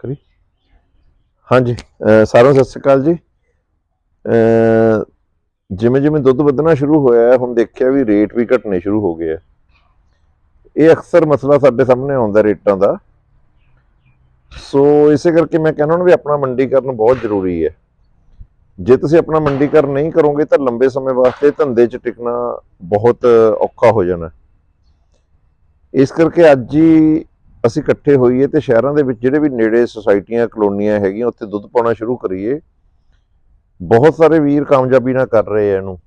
ਕਰੀ। ਹਾਂਜੀ, ਅਹ ਸਾਰਿਆਂ ਸਤਿ ਸ਼੍ਰੀ ਅਕਾਲ ਜੀ। ਜਿਵੇਂ ਜਿਵੇਂ ਦੁੱਧ ਵਧਣਾ ਸ਼ੁਰੂ ਹੋਇਆ ਹੁਣ ਦੇਖਿਆ ਵੀ ਰੇਟ ਵੀ ਘਟਣੇ ਸ਼ੁਰੂ ਹੋ ਗਏ ਆ। ਇਹ ਅਕਸਰ ਮਸਲਾ ਸਾਡੇ ਸਾਹਮਣੇ ਆਉਂਦਾ ਰੇਟਾਂ ਦਾ। ਸੋ ਇਸੇ ਕਰਕੇ ਮੈਂ ਕਹਿੰਦਾ ਹਾਂ ਵੀ ਆਪਣਾ ਮੰਡੀਕਰਨ ਬਹੁਤ ਜ਼ਰੂਰੀ ਹੈ। ਜੇ ਤੁਸੀਂ ਆਪਣਾ ਮੰਡੀਕਰਨ ਨਹੀਂ ਕਰੋਗੇ ਤਾਂ ਲੰਬੇ ਸਮੇਂ ਵਾਸਤੇ ਧੰਦੇ 'ਚ ਟਿਕਣਾ ਬਹੁਤ ਔਖਾ ਹੋ ਜਾਣਾ। ਇਸ ਕਰਕੇ ਅੱਜ ਹੀ ਅਸੀਂ ਇਕੱਠੇ ਹੋਈਏ ਤੇ ਸ਼ਹਿਰਾਂ ਦੇ ਵਿੱਚ ਜਿਹੜੇ ਵੀ ਨੇੜੇ ਸੁਸਾਇਟੀਆਂ ਕਲੋਨੀਆਂ ਹੈਗੀਆਂ, ਉੱਥੇ ਦੁੱਧ ਪਾਉਣਾ ਸ਼ੁਰੂ ਕਰੀਏ। ਬਹੁਤ ਸਾਰੇ ਵੀਰ ਕਾਮਯਾਬੀ ਨਾਲ ਕਰ ਰਹੇ ਆ ਇਹਨੂੰ।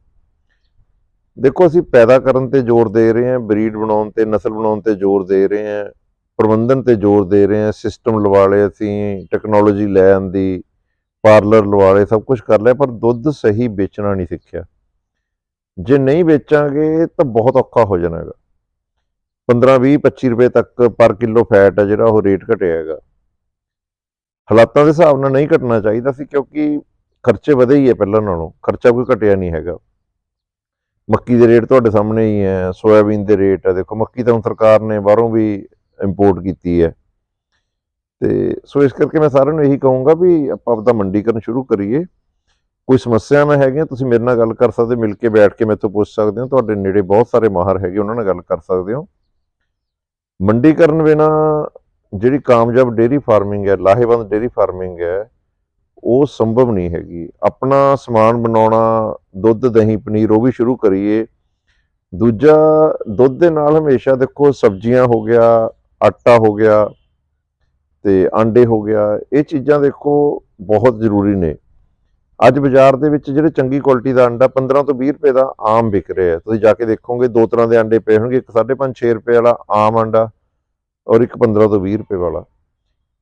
ਦੇਖੋ, ਅਸੀਂ ਪੈਦਾ ਕਰਨ ਤੇ ਜ਼ੋਰ ਦੇ ਰਹੇ ਹਾਂ, ਬਰੀਡ ਬਣਾਉਣ ਤੇ, ਨਸਲ ਬਣਾਉਣ ਤੇ ਜ਼ੋਰ ਦੇ ਰਹੇ ਹਾਂ, ਪ੍ਰਬੰਧਨ ਤੇ ਜ਼ੋਰ ਦੇ ਰਹੇ ਹਾਂ ਸਿਸਟਮ ਲਵਾ ਲਏ ਅਸੀਂ ਟੈਕਨੋਲੋਜੀ ਲੈ ਆਂਦੀ ਪਾਰਲਰ ਲਵਾ ਲਏ, ਸਭ ਕੁਝ ਕਰ ਲਿਆ, ਪਰ ਦੁੱਧ ਸਹੀ ਵੇਚਣਾ ਨਹੀਂ ਸਿੱਖਿਆ। ਜੇ ਨਹੀਂ ਵੇਚਾਂਗੇ, ਤਾਂ ਬਹੁਤ ਔਖਾ ਹੋ ਜਾਣਾ ਹੈਗਾ। 15 20 25 ਰੁਪਏ ਤੱਕ ਪਰ ਕਿਲੋ ਫੈਟ ਹੈ ਜਿਹੜਾ ਉਹ ਰੇਟ ਘਟਿਆ ਹੈਗਾ। ਹਾਲਾਤਾਂ ਦੇ ਹਿਸਾਬ ਨਾਲ ਨਹੀਂ ਘਟਣਾ ਚਾਹੀਦਾ ਸੀ ਕਿਉਂਕਿ ਖਰਚੇ ਵਧੇ ਹੀ ਹੈ ਪਹਿਲਾਂ ਨਾਲੋਂ, ਖਰਚਾ ਕੋਈ ਘਟਿਆ ਨਹੀਂ ਹੈਗਾ। ਮੱਕੀ ਦੇ ਰੇਟ ਤੁਹਾਡੇ ਸਾਹਮਣੇ ਹੀ ਹੈ ਸੋਇਆਬੀਨ ਦੇ ਰੇਟ ਹੈ ਦੇਖੋ, ਮੱਕੀ ਤਾਂ ਹੁਣ ਸਰਕਾਰ ਨੇ ਬਾਹਰੋਂ ਵੀ ਇੰਪੋਰਟ ਕੀਤੀ ਹੈ। ਤੇ ਸੋ ਇਸ ਕਰਕੇ ਮੈਂ ਸਾਰਿਆਂ ਨੂੰ ਇਹੀ ਕਹੂੰਗਾ ਵੀ ਆਪਾਂ ਆਪਦਾ ਮੰਡੀਕਰਨ ਸ਼ੁਰੂ ਕਰੀਏ। ਕੋਈ ਸਮੱਸਿਆ ਨਾ ਹੈਗੀਆਂ ਤੁਸੀਂ ਮੇਰੇ ਨਾਲ ਗੱਲ ਕਰ ਸਕਦੇ ਮਿਲ ਕੇ ਬੈਠ ਕੇ ਮੇਰੇ ਤੋਂ ਪੁੱਛ ਸਕਦੇ ਹੋ। ਤੁਹਾਡੇ ਨੇੜੇ ਬਹੁਤ ਸਾਰੇ ਮਾਹਰ ਹੈਗੇ, ਉਹਨਾਂ ਨਾਲ ਗੱਲ ਕਰ ਸਕਦੇ ਹੋ। ਮੰਡੀਕਰਨ ਬਿਨਾ ਜਿਹੜੀ ਕਾਮਯਾਬ ਡੇਰੀ ਫਾਰਮਿੰਗ ਹੈ, ਲਾਹੇਵੰਦ ਡੇਰੀ ਫਾਰਮਿੰਗ ਹੈ, ਉਹ ਸੰਭਵ ਨਹੀਂ ਹੈਗੀ। ਆਪਣਾ ਸਮਾਨ ਬਣਾਉਣਾ, ਦੁੱਧ, ਦਹੀਂ, ਪਨੀਰ, ਉਹ ਵੀ ਸ਼ੁਰੂ ਕਰੀਏ। ਦੂਜਾ, ਦੁੱਧ ਦੇ ਨਾਲ ਹਮੇਸ਼ਾ ਦੇਖੋ ਸਬਜ਼ੀਆਂ ਹੋ ਗਿਆ, ਆਟਾ ਹੋ ਗਿਆ ਤੇ ਆਂਡੇ ਹੋ ਗਿਆ, ਇਹ ਚੀਜ਼ਾਂ ਦੇਖੋ ਬਹੁਤ ਜ਼ਰੂਰੀ ਨੇ। ਅੱਜ ਬਾਜ਼ਾਰ ਦੇ ਵਿੱਚ ਜਿਹੜੇ ਚੰਗੀ ਕੁਆਲਿਟੀ ਦਾ ਅੰਡਾ 15 ਤੋਂ 20 ਰੁਪਏ ਦਾ ਆਮ ਵਿਕ ਰਿਹਾ ਹੈ। ਤੁਸੀਂ ਜਾ ਕੇ ਦੇਖੋਗੇ, ਦੋ ਤਰ੍ਹਾਂ ਦੇ ਅੰਡੇ ਪਏ ਹੋਣਗੇ, ਇੱਕ 5.5 6 ਰੁਪਏ ਵਾਲਾ ਆਮ ਅੰਡਾ ਔਰ ਇੱਕ 15 ਤੋਂ 20 ਰੁਪਏ ਵਾਲਾ।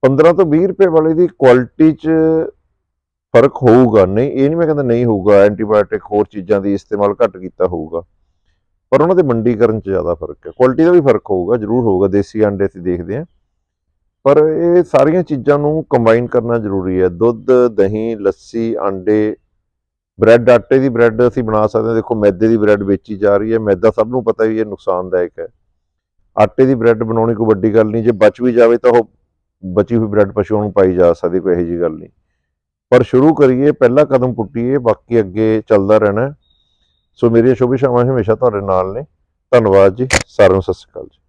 15 ਤੋਂ 20 ਰੁਪਏ ਵਾਲੇ ਦੀ ਕੁਆਲਿਟੀ 'ਚ ਫ਼ਰਕ ਹੋਊਗਾ? ਨਹੀਂ, ਇਹ ਨਹੀਂ ਮੈਂ ਕਹਿੰਦਾ ਨਹੀਂ ਹੋਊਗਾ। ਐਂਟੀਬਾਇਓਟਿਕ ਹੋਰ ਚੀਜ਼ਾਂ ਦੀ ਇਸਤੇਮਾਲ ਘੱਟ ਕੀਤਾ ਹੋਊਗਾ। ਪਰ ਉਹਨਾਂ ਦੇ ਮੰਡੀਕਰਨ 'ਚ ਜ਼ਿਆਦਾ ਫ਼ਰਕ ਹੈ। ਕੁਆਲਿਟੀ ਦਾ ਵੀ ਫ਼ਰਕ ਹੋਊਗਾ, ਜ਼ਰੂਰ ਹੋਊਗਾ। ਦੇਸੀ ਅੰਡੇ ਅਸੀਂ ਦੇਖਦੇ ਹਾਂ। ਪਰ ਇਹ ਸਾਰੀਆਂ ਚੀਜ਼ਾਂ ਨੂੰ ਕੰਬਾਈਨ ਕਰਨਾ ਜ਼ਰੂਰੀ ਹੈ। ਦੁੱਧ, ਦਹੀਂ, ਲੱਸੀ, ਆਂਡੇ ਬ੍ਰੈਡ ਆਟੇ ਦੀ ਬ੍ਰੈਡ ਅਸੀਂ ਬਣਾ ਸਕਦੇ ਹਾਂ। ਦੇਖੋ, ਮੈਦੇ ਦੀ ਬ੍ਰੈਡ ਵੇਚੀ ਜਾ ਰਹੀ ਹੈ। ਮੈਦਾ ਸਭ ਨੂੰ ਪਤਾ ਹੀ ਇਹ ਨੁਕਸਾਨਦਾਇਕ ਹੈ। ਆਟੇ ਦੀ ਬ੍ਰੈਡ ਬਣਾਉਣੀ ਕੋਈ ਵੱਡੀ ਗੱਲ ਨਹੀਂ। ਜੇ ਬਚ ਵੀ ਜਾਵੇ ਤਾਂ ਉਹ ਬਚੀ ਹੋਈ ਬ੍ਰੈਡ ਪਸ਼ੂਆਂ ਨੂੰ ਪਾਈ ਜਾ ਸਕਦੀ, ਕੋਈ ਇਹੋ ਜਿਹੀ ਗੱਲ ਨਹੀਂ। ਪਰ ਸ਼ੁਰੂ ਕਰੀਏ, ਪਹਿਲਾ ਕਦਮ ਪੁੱਟੀਏ, ਬਾਕੀ ਅੱਗੇ ਚੱਲਦਾ ਰਹਿਣਾ ਸੋ ਮੇਰੀਆਂ ਸ਼ੁਭ ਇਛਾਵਾਂ ਹਮੇਸ਼ਾ ਤੁਹਾਡੇ ਨਾਲ ਨੇ। ਧੰਨਵਾਦ ਜੀ। ਸਾਰਿਆਂ ਨੂੰ ਸਤਿ ਸ਼੍ਰੀ ਅਕਾਲ ਜੀ।